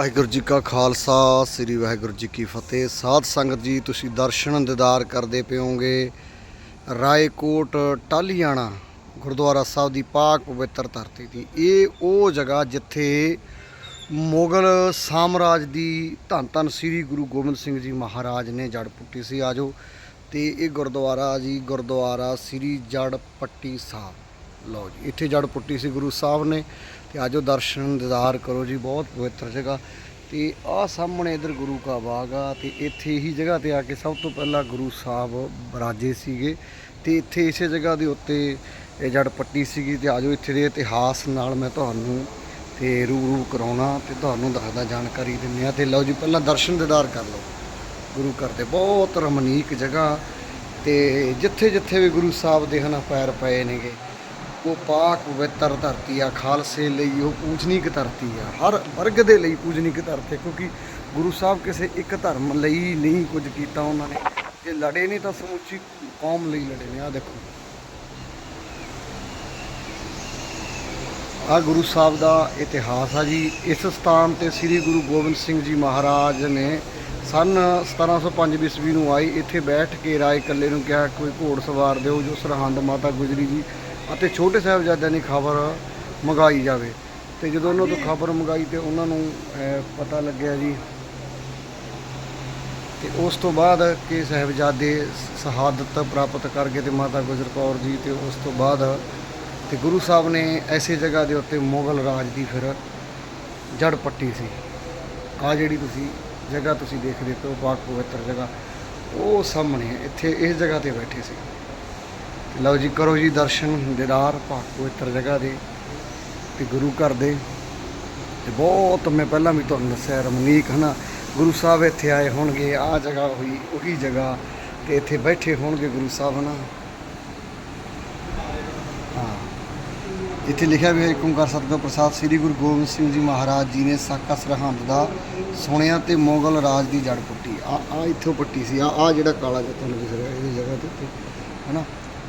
ਵਾਹਿਗੁਰੂ ਜੀ ਕਾ ਖਾਲਸਾ, ਸ੍ਰੀ ਵਾਹਿਗੁਰੂ ਜੀ ਕੀ ਫਤਿਹ। ਸਾਧ ਸੰਗਤ ਜੀ, ਤੁਸੀਂ ਦਰਸ਼ਨ ਦਿਦਾਰ ਕਰਦੇ ਪਿਓਗੇ ਰਾਏਕੋਟ ਟਾਲੀਆਣਾ, ਗੁਰਦੁਆਰਾ ਸਾਹਿਬ ਦੀ ਪਾਕ ਪਵਿੱਤਰ ਧਰਤੀ ਦੀ। ਇਹ ਉਹ ਜਗ੍ਹਾ ਜਿੱਥੇ ਮੁਗਲ ਸਾਮਰਾਜ ਦੀ ਧੰਨ ਧੰਨ ਸ੍ਰੀ ਗੁਰੂ ਗੋਬਿੰਦ ਸਿੰਘ ਜੀ ਮਹਾਰਾਜ ਨੇ ਜੜ ਪੁੱਟੀ ਸੀ ਆਜੋ ਤੇ ਇਹ ਗੁਰਦੁਆਰਾ ਜੀ, ਗੁਰਦੁਆਰਾ ਸ੍ਰੀ ਜੜ ਪੱਟੀ ਸਾਹਿਬ। ਲਓ ਜੀ, ਇੱਥੇ ਜੜ ਪੁੱਟੀ ਸੀ ਗੁਰੂ ਸਾਹਿਬ ਨੇ ਤੇ ਆਜੋ ਦਰਸ਼ਨ ਦਿਦਾਰ ਕਰੋ ਜੀ, ਬਹੁਤ ਪਵਿੱਤਰ ਜਗ੍ਹਾ। ਤੇ ਆਹ ਸਾਹਮਣੇ ਇਧਰ ਗੁਰੂ ਕਾ ਬਾਗ ਆ ਤੇ ਇੱਥੇ ਹੀ ਜਗ੍ਹਾ ਤੇ ਆ ਕੇ ਸਭ ਤੋਂ ਪਹਿਲਾਂ ਗੁਰੂ ਸਾਹਿਬ ਬਰਾਜੇ ਸੀਗੇ ਤੇ ਇੱਥੇ ਇਸੇ ਜਗ੍ਹਾ ਦੇ ਉੱਤੇ ਇਹ ਜੜ ਪੱਟੀ ਸੀਗੀ ਤੇ ਆਜੋ ਇੱਥੇ ਦੇ ਇਤਿਹਾਸ ਨਾਲ ਮੈਂ ਤੁਹਾਨੂੰ ਤੇ ਰੂਬਰੂ ਕਰਾਉਣਾ ਤੇ ਤੁਹਾਨੂੰ ਦੱਸਦਾ ਜਾਣਕਾਰੀ ਦਿੰਦੇ ਆ ਤੇ ਲਓ ਜੀ, ਪਹਿਲਾਂ ਦਰਸ਼ਨ ਦਿਦਾਰ ਕਰ ਲਓ। ਗੁਰੂ ਘਰ ਦੇ ਬਹੁਤ ਰਮਣੀਕ ਜਗ੍ਹਾ ਤੇ ਜਿੱਥੇ ਜਿੱਥੇ ਵੀ ਗੁਰੂ ਸਾਹਿਬ ਦੇ ਹਨ ਪੈਰ ਪਏ ਨੇਗੇ। ਉਹ ਪਾਕ ਪਵਿੱਤਰ ਧਰਤੀ ਆ, ਖਾਲਸੇ ਲਈ ਉਹ ਪੂਜਨੀਕ ਧਰਤੀ ਆ। ਹਰ ਵਰਗ ਦੇ ਲਈ ਪੂਜਨੀਕ ਧਰਤੀ ਕਿਉਂਕਿ ਗੁਰੂ ਸਾਹਿਬ ਕਿਸੇ ਇੱਕ ਧਰਮ ਲਈ ਨਹੀਂ ਕੁਝ ਕੀਤਾ ਉਹਨਾਂ ਨੇ। ਜੇ ਲੜੇ ਨਹੀਂ ਤਾਂ ਸਮੁੱਚੀ ਕੌਮ ਲਈ ਲੜੇ ਨੇ ਆ ਦੇਖੋ। ਆ ਗੁਰੂ ਸਾਹਿਬ ਦਾ ਇਤਿਹਾਸ ਆ ਜੀ। ਇਸ ਸਥਾਨ ਤੇ ਸ੍ਰੀ ਗੁਰੂ ਗੋਬਿੰਦ ਸਿੰਘ ਜੀ ਮਹਾਰਾਜ ਨੇ ਸਨ 1705 ਈਸਵੀ ਨੂੰ ਆਈ, ਇੱਥੇ ਬੈਠ ਕੇ ਰਾਏ ਕੱਲੇ ਨੂੰ ਕਿਹਾ, ਕੋਈ ਘੋੜ ਸਵਾਰ ਦਿਓ ਜੋ ਸਰਹੰਦ ਮਾਤਾ ਗੁਜਰੀ ਜੀ ਅਤੇ ਛੋਟੇ ਸਾਹਿਬਜ਼ਾਦਿਆਂ ਦੀ ਖਬਰ ਮੰਗਾਈ ਜਾਵੇ। ਤੇ ਜਦੋਂ ਉਹਨਾਂ ਤੋਂ ਖਬਰ ਮੰਗਾਈ ਤੇ ਉਹਨਾਂ ਨੂੰ ਪਤਾ ਲੱਗਿਆ ਜੀ। ਤੇ ਉਸ ਤੋਂ ਬਾਅਦ ਕਿ ਸਾਹਿਬਜ਼ਾਦੇ ਸ਼ਹਾਦਤ ਪ੍ਰਾਪਤ ਕਰ ਗਏ ਤੇ ਮਾਤਾ ਗੁਜਰ ਕੌਰ ਜੀ ਤੇ ਉਸ ਤੋਂ ਬਾਅਦ ਤੇ ਗੁਰੂ ਸਾਹਿਬ ਨੇ ਐਸੇ ਜਗ੍ਹਾ ਦੇ ਉੱਤੇ ਮੁਗਲ ਰਾਜ ਦੀ ਫਿਰ ਜੜ ਪੱਟੀ ਸੀ। ਆ ਜਿਹੜੀ ਤੁਸੀਂ ਜਗ੍ਹਾ ਤੁਸੀਂ ਦੇਖਦੇ ਪਏ ਹੋ ਪਾਕ ਪਵਿੱਤਰ ਜਗ੍ਹਾ, ਉਹ ਸਾਹਮਣੇ ਇੱਥੇ ਇਸ ਜਗ੍ਹਾ ਤੇ ਬੈਠੇ ਸੀ। ਲਓ ਜੀ, ਕਰੋ ਜੀ ਦਰਸ਼ਨ ਦੀਦਾਰ ਪਾਕ ਪਵਿੱਤਰ ਜਗ੍ਹਾ ਦੇ ਤੇ ਗੁਰੂ ਘਰ ਦੇ। ਤੇ ਬਹੁਤ ਮੈਂ ਪਹਿਲਾਂ ਵੀ ਤੁਹਾਨੂੰ ਦੱਸਿਆ, ਰਮਨੀਕ ਹਨਾ, ਗੁਰੂ ਸਾਹਿਬ ਇੱਥੇ ਆਏ ਹੋਣਗੇ ਆ ਜਗ੍ਹਾ ਹੋਈ, ਉਹੀ ਜਗ੍ਹਾ ਤੇ ਇੱਥੇ ਬੈਠੇ ਹੋਣਗੇ ਗੁਰੂ ਸਾਹਿਬ ਹਨਾ। ਹਾਂ। ਇੱਥੇ ਲਿਖਿਆ ਵੀ ਹੈ ਓੰਕਾਰ ਸਤਿਗੁਰ ਪ੍ਰਸਾਦ, ਸ੍ਰੀ ਗੁਰੂ ਗੋਬਿੰਦ ਸਿੰਘ ਜੀ ਮਹਾਰਾਜ ਜੀ ਨੇ ਸਾਕਾ ਸਰਹੰਦ ਦਾ ਸੁਣਿਆ ਤੇ ਮੁਗਲ ਰਾਜ ਦੀ ਜੜ ਪੁੱਟੀ। ਆ ਆ ਇੱਥੋਂ ਪੱਟੀ ਸੀ, ਆ ਆ ਜਿਹੜਾ ਕਾਲਾ ਜਿਹਾ ਤੁਹਾਨੂੰ ਦਿਖ ਰਿਹਾ, ਇਹਦੀ ਜਗ੍ਹਾ ਤੇ ਹਨਾ।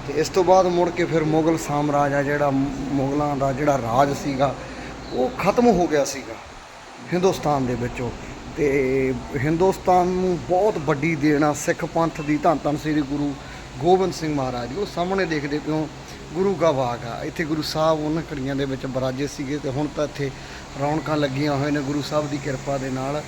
ਤੇ ਇਸ ਤੋਂ ਬਾਅਦ ਮੁੜ ਕੇ ਫਿਰ ਮੁਗਲ ਸਾਮਰਾਜ ਆ ਜਿਹੜਾ ਮੁਗਲਾਂ ਦਾ ਜਿਹੜਾ ਰਾਜ ਸੀਗਾ, ਉਹ ਖਤਮ ਹੋ ਗਿਆ ਸੀਗਾ ਹਿੰਦੁਸਤਾਨ ਦੇ ਵਿੱਚੋਂ। ਤੇ ਹਿੰਦੁਸਤਾਨ ਨੂੰ ਬਹੁਤ ਵੱਡੀ ਦੇਣ ਆ ਸਿੱਖ ਪੰਥ ਦੀ, ਧੰਨ ਧੰਨ ਸ੍ਰੀ ਗੁਰੂ ਗੋਬਿੰਦ ਸਿੰਘ ਮਹਾਰਾਜ ਉਹ ਸਾਹਮਣੇ ਦੇਖਦੇ ਪਿਓ ਗੁਰੂ ਕਾ ਬਾਗ ਆ। ਇੱਥੇ ਗੁਰੂ ਸਾਹਿਬ ਉਹਨਾਂ ਘੜੀਆਂ ਦੇ ਵਿੱਚ ਬਰਾਜੇ ਸੀਗੇ ਤੇ ਹੁਣ ਤਾਂ ਇੱਥੇ ਰੌਣਕਾਂ ਲੱਗੀਆਂ ਹੋਏ ਨੇ ਗੁਰੂ ਸਾਹਿਬ ਦੀ ਕਿਰਪਾ ਦੇ ਨਾਲ।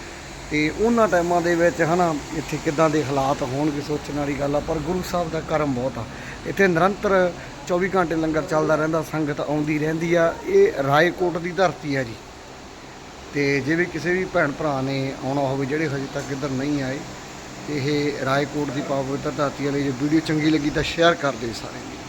ਤੇ ਉਹਨਾਂ ਟਾਈਮਾਂ ਦੇ ਵਿੱਚ ਹਨਾ, ਇੱਥੇ ਕਿੱਦਾਂ ਦੇ ਹਾਲਾਤ ਹੋਣਗੇ ਸੋਚਣ ਵਾਲੀ ਗੱਲ ਆ, ਪਰ ਗੁਰੂ ਸਾਹਿਬ ਦਾ ਕਰਮ ਬਹੁਤ ਆ। ਇੱਥੇ ਨਿਰੰਤਰ 24 ਘੰਟੇ ਲੰਗਰ ਚੱਲਦਾ ਰਹਿੰਦਾ, ਸੰਗਤ ਆਉਂਦੀ ਰਹਿੰਦੀ ਆ। ਇਹ ਰਾਏਕੋਟ ਦੀ ਧਰਤੀ ਆ ਜੀ। ਤੇ ਜੇ ਵੀ ਕਿਸੇ ਵੀ ਭੈਣ ਭਰਾ ਨੇ ਆਉਣਾ ਹੋਵੇ, ਜਿਹੜੇ ਹਜੇ ਤੱਕ ਇੱਧਰ ਨਹੀਂ ਆਏ ਤੇ ਇਹ ਰਾਏਕੋਟ ਦੀ ਪਵਿੱਤਰ ਧਰਤੀ ਵਾਲੀ, ਜੇ ਵੀਡੀਓ ਚੰਗੀ ਲੱਗੀ ਤਾਂ ਸ਼ੇਅਰ ਕਰ ਦਿਓ ਸਾਰੇ ਜੀ